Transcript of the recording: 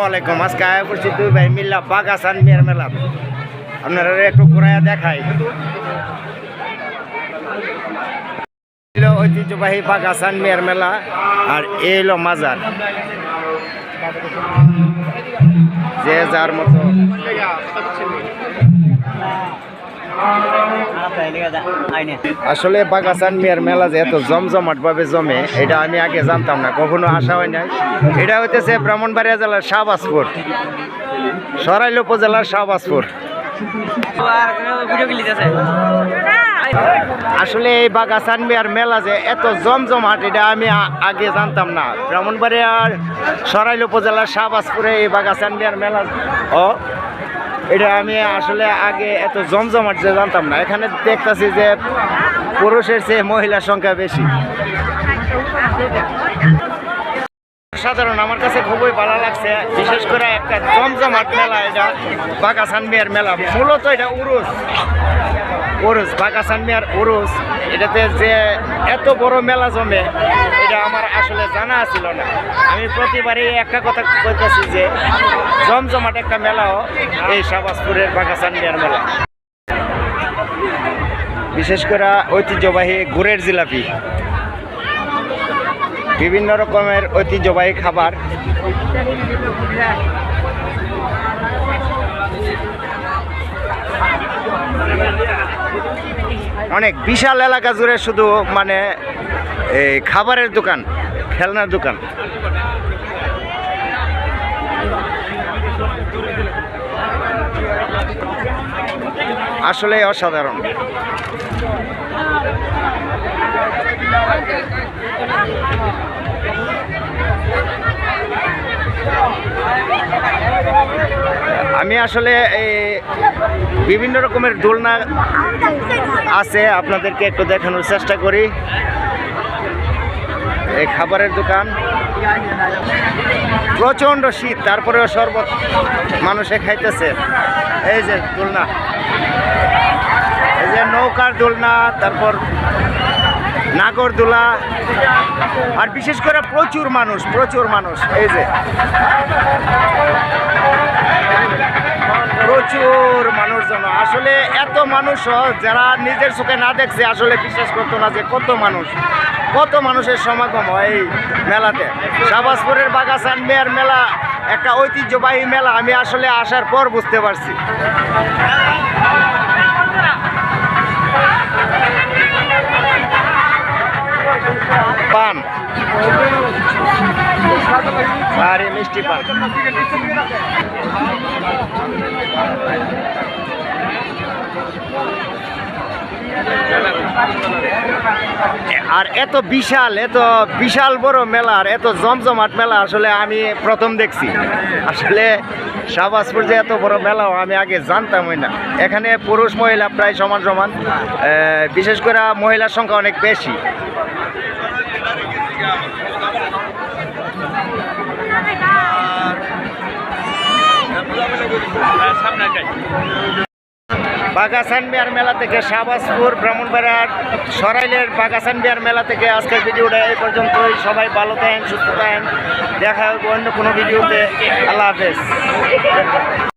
আসসালামু আলাইকুম আজকে আয়া করছি দুই ভাই মিল্লা বাগাসান মেয়ের মেলা। আপনারা একটু ঘুরাইয়া দেখাই। ঐতিহ্যবাহী বাগাসান মেয়ের মেলা আর এই মাজার। যে যার মতো। আসলে বাগাসান মেয়ের মেলা যে এত জমজমাট ভাবে জমে, এটা আমি আগে জানতাম না, কখনো আসা হয় নাই। এটা হইতেছে ব্রাহ্মণবাড়িয়া জেলার শাহবাজপুর। সরাইল উপজেলার শাহবাজপুর। আসলে এই বাগাসান মেয়ার মেলা যে এত জমজমাট, এটা আমি আগে জানতাম না। ব্রাহ্মণবাড়িয়ার সরাইল উপজেলার শাহবাজপুরে এই বাগাসান মেয়ার মেলা ও এটা আমি আসলে আগে এত জমজমাট যে জানতাম না। এখানে দেখতেছি যে পুরুষের চেয়ে মহিলার সংখ্যা বেশি। সাধারণ আমার কাছে খুবই ভালো লাগছে, বিশেষ করে একটা জমজমাট মেলা, এটা বাগাসান মেয়ের মেলা। মূলত এটা উরুস। উরুস বাগাসান মেয়ার উরুস। এটাতে যে এত বড় মেলা জমে, এটা আমার আসলে জানা ছিল না। আমি প্রতিবারই একটা কথা বলতেছি যে, জমজমাট একটা মেলাও এই শাহবাজপুরের বাগাসান মেয়ার মেলা। বিশেষ করে ঐতিহ্যবাহী গুড়ের জিলাপি। বিভিন্ন রকমের ঐতিহ্যবাহী খাবার। অনেক বিশাল এলাকা জুড়ে শুধু মানে এই খাবারের দোকান খেলনার দোকান। আসলে অসাধারণ। আমি আসলে এই বিভিন্ন রকমের দোলনা আছে, আপনাদেরকে একটু দেখানোর চেষ্টা করি। এই খাবারের দোকান। প্রচণ্ড শীত, তারপরেও শরবত মানুষে খাইতেছে। এই যে দোলনা। এই যে নৌকার দোলনা, তারপর নাগরদোলা আর বিশেষ করে প্রচুর মানুষ প্রচুর মানুষ, এই যে। প্রচুর মানুষজন। আসলে এত মানুষ যারা নিজের চোখে না দেখছে, আসলে বিশ্বাস করতো না যে কত মানুষ, কত মানুষের সমাগম হয় এই মেলাতে। শাহবাজপুরের বাগাসান মেয়ার মেলা, একটা ঐতিহ্যবাহী মেলা, আমি আসলে আসার পর বুঝতে পারছি। আরে মিষ্টি পান। আর এত বিশাল এত বিশাল বড় মেলার এত জমজমাট মেলা আসলে আমি প্রথম দেখছি। আসলে শাহবাজপুর যে এত বড় মেলাও আমি আগে জানতামই না। এখানে পুরুষ মহিলা প্রায় সমান সমান বিশেষ করে মহিলার সংখ্যা অনেক বেশি। বাগাসান বিহার মেলা থেকে শাহবাজপুর ব্রাহ্মণবাড়ার সরাইলের বাগাসান বিহার মেলা থেকে আজকের ভিডিওটা এই পর্যন্তই। সবাই ভালো থাকেন, সুস্থ থাকেন। দেখা হবে অন্য কোনো ভিডিওতে। আল্লাহ হাফেজ।